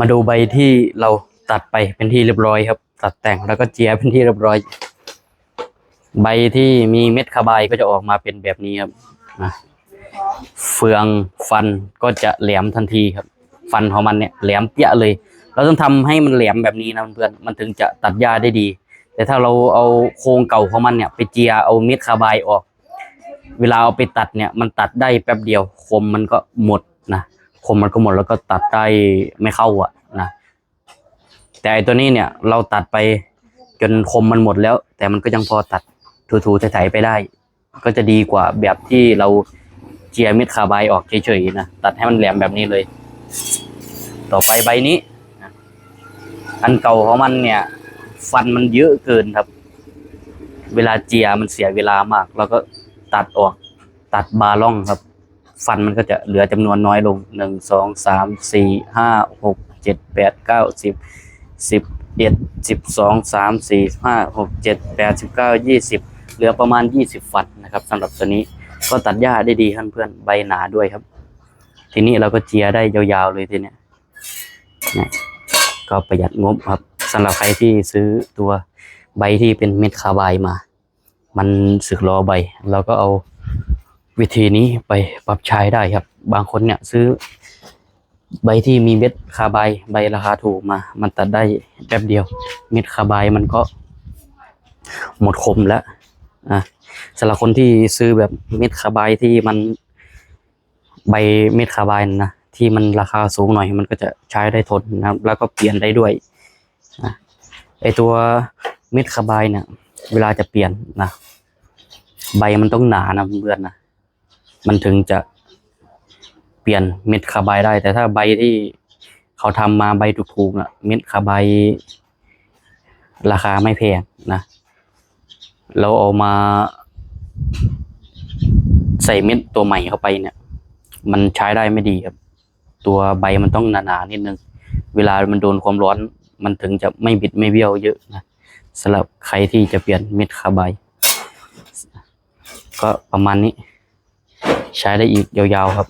มาดูใบที่เราตัดไปเป็นที่เรียบร้อยครับ ตัดแต่งแล้วก็เจียเป็นที่เรียบร้อย ใบที่มีเม็ดคาบายก็จะออกมาเป็นแบบนี้ครับเฟืองฟันก็จะแหลมทันทีครับ ฟันของมันเนี่ยแหลมเปี้ยเลย เราต้องทำให้มันแหลมแบบนี้นะเพื่อนมันถึงจะตัดหญ้าได้ดี แต่ถ้าเราเอาโครงเก่าของมันเนี่ยไปเจียเอาเม็ดคาบายออก เวลาเอาไปตัดเนี่ย มันตัดได้แป๊บเดียวคมมันก็หมดนะ คมมันก็หมดแล้วก็ตัดได้ไม่เข้าอะนะแต่ไอตัวนี้เนี่ยเราตัดไปจนคมมันหมดแล้ว แต่มันก็ยังพอตัดถูๆไถๆไปได้ ก็จะดีกว่าแบบที่เราเจียม็ดคาบายออกเฉยๆนะตัดให้มันแหลมแบบนี้เลย ต่อไปใบนี้อันเก่าของมันเนี่ย ฟันมันเยอะเกินครับ เวลาเจียมันเสียเวลามาก เราก็ตัดออก ตัดบาล่องครับ ฟันมันก็จะเหลือจำนวนน้อยลงหนึ่งสองสามสี่ห้าหกเจ็ดแปดเก้าสิบสิบเอ็ดสิบสองสามสี่ห้าหกเจ็ดแปดสิบเก้ายี่สิบเหลือประมาณยี่สิบฟันนะครับสำหรับตัวนี้ก็ตัดหญ้าได้ดีครับเพื่อนใบหนาด้วยครับ ทีนี้เราก็เจียได้ยาวๆเลยทีเนี้ยก็ประหยัดงบครับสำหรับใครที่ซื้อตัวใบที่เป็นเม็ดคาบายมา มันสึกล้อใบเราก็เอา วิธีนี้ไปปรับใช้ได้ครับ บางคนเนี่ยซื้อใบที่มีเม็ดคาใบใบราคาถูกมา มันตัดได้แป๊บเดียว เม็ดคาใบมันก็ หมดคมแล้วอะสำหรับคนที่ซื้อแบบเม็ดคาใบที่มันใบเม็ดคาใบนะที่มันราคาสูงหน่อยมันก็จะใช้ได้ทนนะครับ แล้วก็เปลี่ยนได้ด้วยนะไอตัวเม็ดคาใบเนี่ยเวลาจะเปลี่ยนนะใบมันต้องหนานะเพื่อนนะ มันถึงจะเปลี่ยนเม็ดคาบได้ แต่ถ้าใบที่เขาทำมาใบถูกๆนะเม็ดคาบราคาไม่แพงนะเราเอามาใส่เม็ดตัวใหม่เข้าไปเนี่ย มันใช้ได้ไม่ดีครับ ตัวใบมันต้องหนาๆนิดนึง เวลามันโดนความร้อน มันถึงจะไม่บิดไม่เบี้ยวเยอะนะสำหรับใครที่จะเปลี่ยนเม็ดคาร์ไบก็ประมาณนี้ ใช้ได้อีกยาวๆครับ